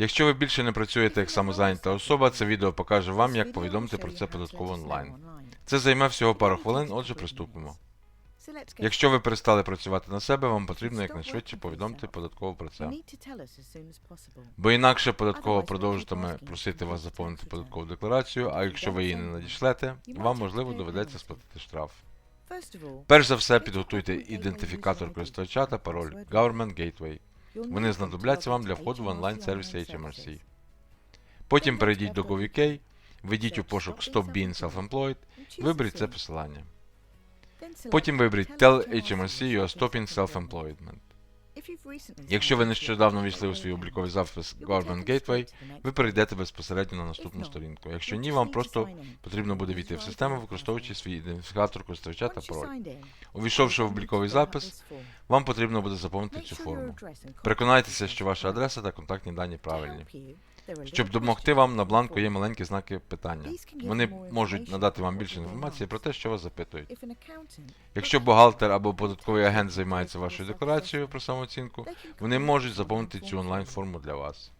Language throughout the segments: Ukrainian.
Якщо ви більше не працюєте як самозайнята особа, це відео покаже вам, як повідомити про це податково онлайн. Це займе всього пару хвилин, отже, приступимо. Якщо ви перестали працювати на себе, вам потрібно якнайшвидше повідомити податково про це. Бо інакше податково продовжитиме просити вас заповнити податкову декларацію, а якщо ви її не надішлете, вам можливо доведеться сплатити штраф. Перш за все, підготуйте ідентифікатор користувача та пароль Government Gateway. Вони знадобляться вам для входу в онлайн-сервіс HMRC. Потім перейдіть до GovUK, введіть у пошук Stop Being Self-Employed, виберіть це посилання. Потім виберіть Tell HMRC You are stopping self-employment. Якщо ви нещодавно війшли у свій обліковий запис Government Gateway, ви перейдете безпосередньо на наступну сторінку. Якщо ні, вам просто потрібно буде війти в систему, використовуючи свій ідентифікатор користувача та пароль. Увійшовши в обліковий запис, Вам потрібно буде заповнити цю форму. Переконайтеся, що ваша адреса та контактні дані правильні. Щоб допомогти вам, на бланку є маленькі знаки питання. Вони можуть надати вам більше інформації про те, що вас запитують. Якщо бухгалтер або податковий агент займається вашою декларацією про самооцінку, вони можуть заповнити цю онлайн-форму для вас.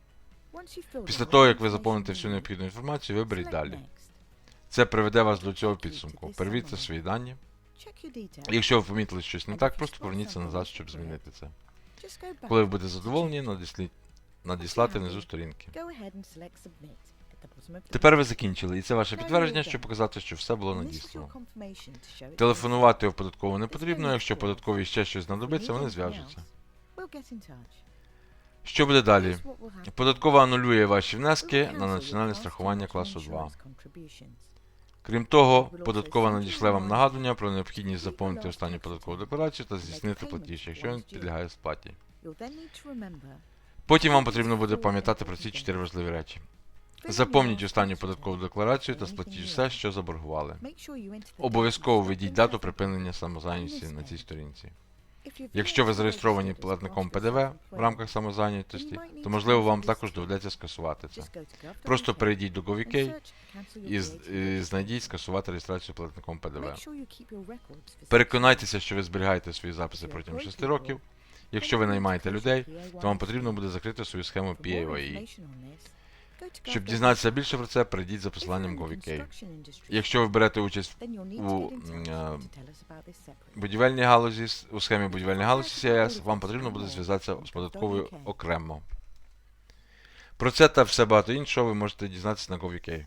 Після того, як ви заповните всю необхідну інформацію, виберіть далі. Це приведе вас до цього підсумку. Перевірте свої дані. Якщо ви помітили щось не так, просто поверніться назад, щоб змінити це. Коли ви будете задоволені, надісліть надіслати внизу сторінки. Тепер ви закінчили, і це ваше підтвердження, щоб показати, що все було надіслано. Телефонувати в податкову не потрібно, якщо податкові ще щось знадобиться, вони зв'яжуться. Що буде далі? Податкова анулює ваші внески на національне страхування класу 2. Крім того, податкова надішле вам нагадування про необхідність заповнити останню податкову декларацію та здійснити платіж, якщо він підлягає сплаті. Потім вам потрібно буде пам'ятати про ці чотири важливі речі. Заповніть останню податкову декларацію та сплатіть все, що заборгували. Обов'язково введіть дату припинення самозайнятості на цій сторінці. Якщо ви зареєстровані платником ПДВ в рамках самозайнятості, то можливо вам також доведеться скасувати це. Просто перейдіть до GovUK і, знайдіть скасувати реєстрацію платником ПДВ. Переконайтеся, що ви зберігаєте свої записи протягом 6 років. Якщо ви наймаєте людей, то вам потрібно буде закрити свою схему PAYE. Щоб дізнатися більше про це, перейдіть за посиланням GovUK. Якщо ви берете участь у е, будівельній галузі, у схемі будівельної галузі CIS, вам потрібно буде зв'язатися з податковою окремо. Про це та все багато іншого ви можете дізнатися на GovUK.